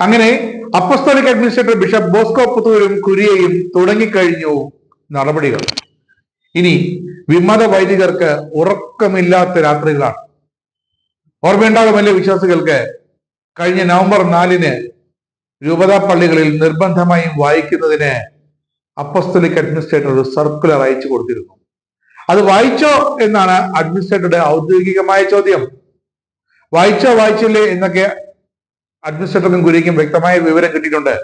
അങ്ങനെ apostolic administrator bishop Bosco പുത്തൂരും കുര്യയും തുടങ്ങിക്കഴിഞ്ഞു നടപടികൾ. ഇനി വിമത വൈദികർക്ക് ഉറക്കമില്ലാത്ത രാത്രികളാണ്. ഓർമ്മയുണ്ടാകും വലിയ വിശ്വാസികൾക്ക്? കഴിഞ്ഞ നവംബർ നാലിന് രൂപതാ പള്ളികളിൽ നിർബന്ധമായും വായിക്കുന്നതിന് അപ്പസ്തലിക് അഡ്മിനിസ്ട്രേറ്റർ സർക്കുലർ അയച്ചു കൊടുത്തിരുന്നു. അത് വായിച്ചോ എന്നാണ് അഡ്മിനിസ്ട്രേറ്ററുടെ ഔദ്യോഗികമായ ചോദ്യം. വായിച്ചോ വായിച്ചില്ലേ എന്നൊക്കെ അഡ്മിനിസ്ട്രേറ്ററിനും ഗുരിക്കും വ്യക്തമായ വിവരം കിട്ടിയിട്ടുണ്ട്.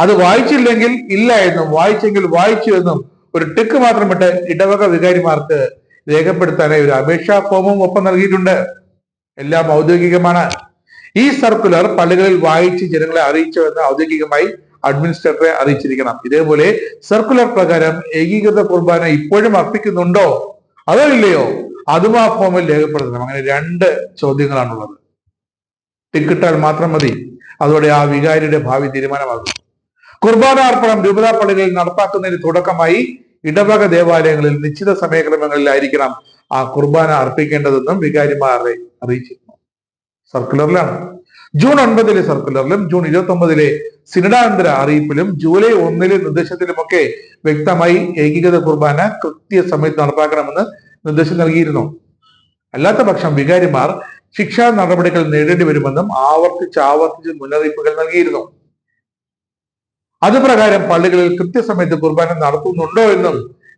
അത് വായിച്ചില്ലെങ്കിൽ ഇല്ല എന്നും വായിച്ചെങ്കിൽ വായിച്ചു എന്നും ഒരു ടിക്ക് മാത്രം ഇട്ട് ഇടവക വികാരിമാർക്ക് രേഖപ്പെടുത്താനായി ഒരു അപേക്ഷാ ഫോമും ഒപ്പം നൽകിയിട്ടുണ്ട്. എല്ലാം ഔദ്യോഗികമാണ്. ഈ സർക്കുലർ പള്ളികളിൽ വായിച്ച് ജനങ്ങളെ അറിയിച്ചുവെന്ന് ഔദ്യോഗികമായി അഡ്മിനിസ്ട്രേറ്ററെ അറിയിച്ചിരിക്കണം. ഇതേപോലെ സർക്കുലർ പ്രകാരം ഏകീകൃത കുർബാന ഇപ്പോഴും അർപ്പിക്കുന്നുണ്ടോ? അതോ ഇല്ലയോ? അതും ആ ഫോമിൽ രേഖപ്പെടുത്തണം. അങ്ങനെ രണ്ട് ചോദ്യങ്ങളാണുള്ളത്. ടിക്കിട്ടാൽ മാത്രം മതി. അതോടെ ആ വികാരിയുടെ ഭാവി തീരുമാനമാകും. കുർബാന അർപ്പണം രൂപതാ പള്ളികളിൽ നടപ്പാക്കുന്നതിന് തുടക്കമായി ഇടവക ദേവാലയങ്ങളിൽ നിശ്ചിത സമയക്രമങ്ങളിലായിരിക്കണം ആ കുർബാന അർപ്പിക്കേണ്ടതെന്നും വികാരിമാരെ അറിയിച്ചിരുന്നു. സർക്കുലറിലാണ്. ജൂൺ ഒൻപതിലെ സർക്കുലറിലും ജൂൺ ഇരുപത്തി ഒമ്പതിലെ സിനഡാനന്തര അറിയിപ്പിലും ജൂലൈ ഒന്നിലെ നിർദ്ദേശത്തിലുമൊക്കെ വ്യക്തമായി ഏകീകൃത കുർബാന കൃത്യസമയത്ത് നടപ്പാക്കണമെന്ന് നിർദ്ദേശം നൽകിയിരുന്നു. അല്ലാത്ത പക്ഷം വികാരിമാർ ശിക്ഷാ നടപടികൾ നേരിടേണ്ടി വരുമെന്നും ആവർത്തിച്ച് ആവർത്തിച്ച് മുന്നറിയിപ്പുകൾ നൽകിയിരുന്നു. അതുപ്രകാരം പള്ളികളിൽ കൃത്യസമയത്ത് കുർബാന നടത്തുന്നുണ്ടോ എന്നും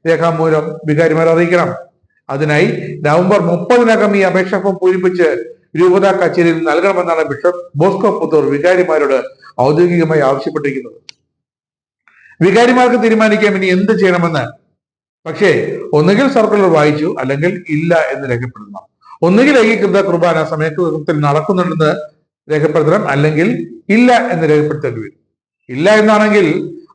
രേഖാമൂലം വികാരിമാർ അറിയിക്കണം. അതിനായി നവംബർ മുപ്പതിനകം ഈ അപേക്ഷ ഫോം പൂരിപ്പിച്ച് രൂപതാ കച്ചേരിയിൽ നൽകണമെന്നാണ് ബിഷപ്പ് ബോസ്കോ പുത്തൂർ വികാരിമാരോട് ഔദ്യോഗികമായി ആവശ്യപ്പെട്ടിരിക്കുന്നത്. വികാരിമാർക്ക് തീരുമാനിക്കാം ഇനി എന്ത് ചെയ്യണമെന്ന്. പക്ഷേ ഒന്നുകിൽ സർക്കുലർ വായിച്ചു അല്ലെങ്കിൽ ഇല്ല എന്ന് രേഖപ്പെടുത്തണം. ഒന്നുകിൽ ഏകീകൃത കുർബാന സമയക്രമത്തിൽ നടക്കുന്നുണ്ടെന്ന് രേഖപ്പെടുത്തണം അല്ലെങ്കിൽ ഇല്ല എന്ന് രേഖപ്പെടുത്തേണ്ടി വരും. ഇല്ല എന്നാണെങ്കിൽ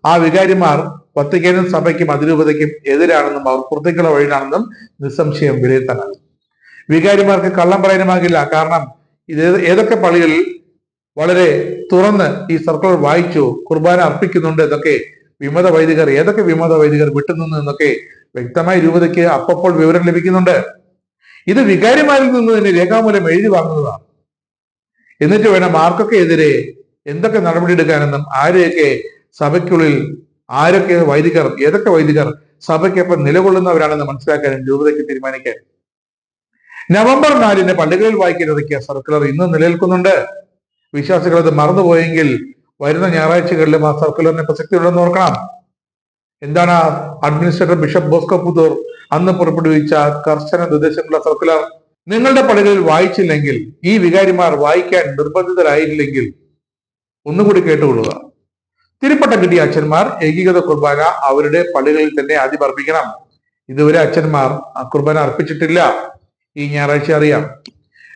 ആ വികാരിമാർ വത്തിക്കാനും സഭയ്ക്കും അതിരൂപതയ്ക്കും എതിരാണെന്നും അവർ പുറത്തേക്കുള്ള വഴിയാണെന്നും നിസ്സംശയം വിലയിരുത്താനാകും. വികാരിമാർക്ക് കള്ളം പറയാനുമാകില്ല. കാരണം ഇത് ഏത് ഏതൊക്കെ പള്ളികളിൽ വളരെ തുറന്ന് ഈ സർക്കുലർ വായിച്ചു കുർബാന അർപ്പിക്കുന്നുണ്ട് എന്നൊക്കെ വിമത വൈദികർ ഏതൊക്കെ വിമത വൈദികർ വിട്ടുനിന്നു എന്നൊക്കെ വ്യക്തമായി രൂപതയ്ക്ക് അപ്പപ്പോൾ വിവരം ലഭിക്കുന്നുണ്ട്. ഇത് വികാരിമാരിൽ നിന്ന് തന്നെ രേഖാമൂലം എഴുതി വാങ്ങുന്നതാണ്. എന്നിട്ട് വേണം ആർക്കൊക്കെ എതിരെ എന്തൊക്കെ നടപടിയെടുക്കാനെന്നും ആരെയൊക്കെ സഭയ്ക്കുള്ളിൽ ആരൊക്കെ വൈദികർ ഏതൊക്കെ വൈദികർ സഭയ്ക്കൊപ്പം നിലകൊള്ളുന്നവരാണെന്ന് മനസ്സിലാക്കാനും രൂപതയ്ക്ക് തീരുമാനിക്കാൻ. നവംബർ നാലിന് പള്ളികളിൽ വായിക്കാനിറക്കിയ സർക്കുലർ ഇന്ന് നിലനിൽക്കുന്നുണ്ട്. വിശ്വാസികൾ അത് മറന്നുപോയെങ്കിൽ വരുന്ന ഞായറാഴ്ചകളിലും ആ സർക്കുലറിന് പ്രസക്തി ഉണ്ടെന്ന് ഓർക്കണം. എന്താണ് അഡ്മിനിസ്ട്രേറ്റർ ബിഷപ്പ് ബോസ്കോ പുതൂർ അന്ന് പുറപ്പെടുവിച്ച കർശന നിർദ്ദേശങ്ങളുടെ സർക്കുലർ നിങ്ങളുടെ പള്ളികളിൽ വായിച്ചില്ലെങ്കിൽ ഈ വികാരിമാർ വായിക്കാൻ നിർബന്ധിതരായില്ലെങ്കിൽ ഒന്നുകൂടി കേട്ടുകൊള്ളുക. തിരുപ്പട്ടം കിട്ടിയ അച്ഛന്മാർ ഏകീകൃത കുർബാന അവരുടെ പള്ളികളിൽ തന്നെ ആദ്യം അർപ്പിക്കണം ഇതുവരെ അച്ഛന്മാർ ആ കുർബാന അർപ്പിച്ചിട്ടില്ല. ഈ ഞായറാഴ്ച അറിയാം.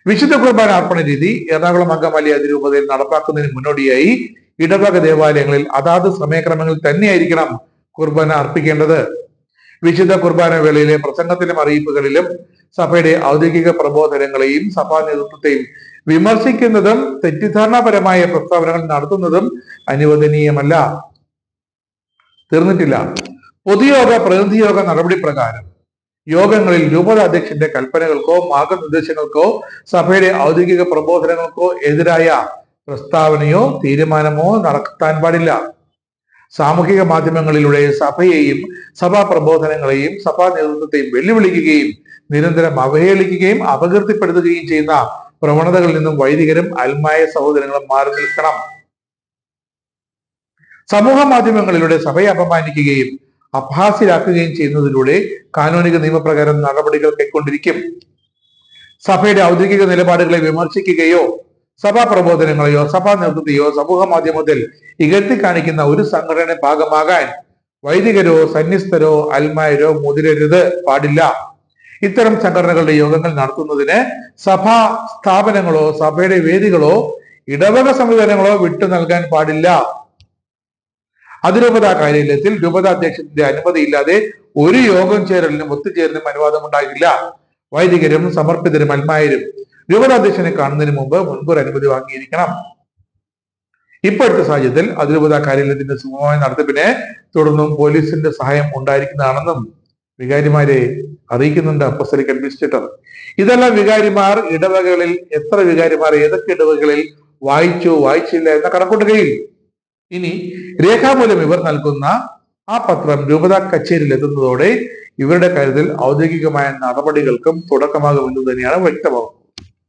വിശുദ്ധ കുർബാന അർപ്പണ രീതി എറണാകുളം അങ്കമാലി അതിരൂപതയിൽ നടപ്പാക്കുന്നതിന് മുന്നോടിയായി ഇടവക ദേവാലയങ്ങളിൽ അതാത് സമയക്രമങ്ങളിൽ തന്നെയായിരിക്കണം കുർബാന അർപ്പിക്കേണ്ടത്. വിശുദ്ധ കുർബാന വേളയിലെ പ്രസംഗത്തിലും അറിയിപ്പുകളിലും സഭയുടെ ഔദ്യോഗിക പ്രബോധനങ്ങളെയും സഭാ നേതൃത്വത്തെയും വിമർശിക്കുന്നതും തെറ്റിദ്ധാരണാപരമായ പ്രസ്താവനകൾ നടത്തുന്നതും അനുവദനീയമല്ല. തീർന്നിട്ടില്ല. പൊതുയോഗ പ്രതിനിധിയോഗ നടപടി പ്രകാരം യോഗങ്ങളിൽ രൂപത അധ്യക്ഷന്റെ കൽപ്പനകൾക്കോ മാർഗനിർദ്ദേശങ്ങൾക്കോ സഭയുടെ ഔദ്യോഗിക പ്രബോധനങ്ങൾക്കോ എതിരായ പ്രസ്താവനയോ തീരുമാനമോ നടത്താൻ പാടില്ല. സാമൂഹിക മാധ്യമങ്ങളിലൂടെ സഭയെയും സഭാ പ്രബോധനങ്ങളെയും സഭാ നേതൃത്വത്തെയും വെല്ലുവിളിക്കുകയും നിരന്തരം അവഹേളിക്കുകയും അപകീർത്തിപ്പെടുത്തുകയും ചെയ്യുന്ന പ്രവണതകളിൽ നിന്നും വൈദികരും അൽമായ സഹോദരങ്ങളും മാറി നിൽക്കണം. സമൂഹ മാധ്യമങ്ങളിലൂടെ സഭയെ അപമാനിക്കുകയും അപഹാസ്യരാക്കുകയും ചെയ്യുന്നതിലൂടെ കാനോനിക നിയമപ്രകാരം നടപടികൾ കൈക്കൊണ്ടിരിക്കും. സഭയുടെ ഔദ്യോഗിക നിലപാടുകളെ വിമർശിക്കുകയോ സഭാ പ്രബോധനങ്ങളെയോ സഭാ നേതൃത്വത്തെയോ സമൂഹ മാധ്യമത്തിൽ ഇകഴ്ത്തി കാണിക്കുന്ന ഒരു സംഘടന ഭാഗമാകാൻ വൈദികരോ സന്യസ്തരോ അൽമായരോ മുതിരരുത് പാടില്ല. ഇത്തരം സംഘടനകളുടെ യോഗങ്ങൾ നടത്തുന്നതിന് സഭാ സ്ഥാപനങ്ങളോ സഭയുടെ വേദികളോ ഇടവക സംവിധാനങ്ങളോ വിട്ടു നൽകാൻ പാടില്ല. അതിരൂപതാ കാര്യാലയത്തിൽ രൂപതാ അധ്യക്ഷന്റെ അനുമതിയില്ലാതെ ഒരു യോഗം ചേരലിനും ഒത്തുചേരലിനും അനുവാദം ഉണ്ടായിട്ടില്ല വൈദികരും സമർപ്പിതരും അൽമായരും രൂപതാധ്യക്ഷനെ കാണുന്നതിന് മുമ്പ് മുൻകൂർ അനുമതി വാങ്ങിയിരിക്കണം. ഇപ്പോഴത്തെ സാഹചര്യത്തിൽ അതിരൂപതാ കാര്യാലയത്തിന്റെ സുഗമമായ നടത്തിപ്പിനെ തുടർന്നും പോലീസിന്റെ സഹായം ഉണ്ടായിരിക്കുന്നതാണെന്നും വികാരിമാരെ അറിയിക്കുന്നുണ്ട് അപ്പസ്തലിക് അഡ്മിനിസ്ട്രേറ്റർ ഇതെല്ലാം വികാരിമാർ ഇടവകകളിൽ എത്ര വികാരിമാർ ഏതൊക്കെ ഇടവകകളിൽ വായിച്ചു വായിച്ചില്ല എന്ന കണക്കൂട്ടുകയിൽ. ഇനി രേഖാമൂലം ഇവർ നൽകുന്ന ആ പത്രം രൂപതാ കച്ചേരിയിൽ എത്തുന്നതോടെ ഇവരുടെ കാര്യത്തിൽ ഔദ്യോഗികമായ നടപടികൾക്കും തുടക്കമാകുമെന്ന് തന്നെയാണ് വ്യക്തമാകുന്നത്.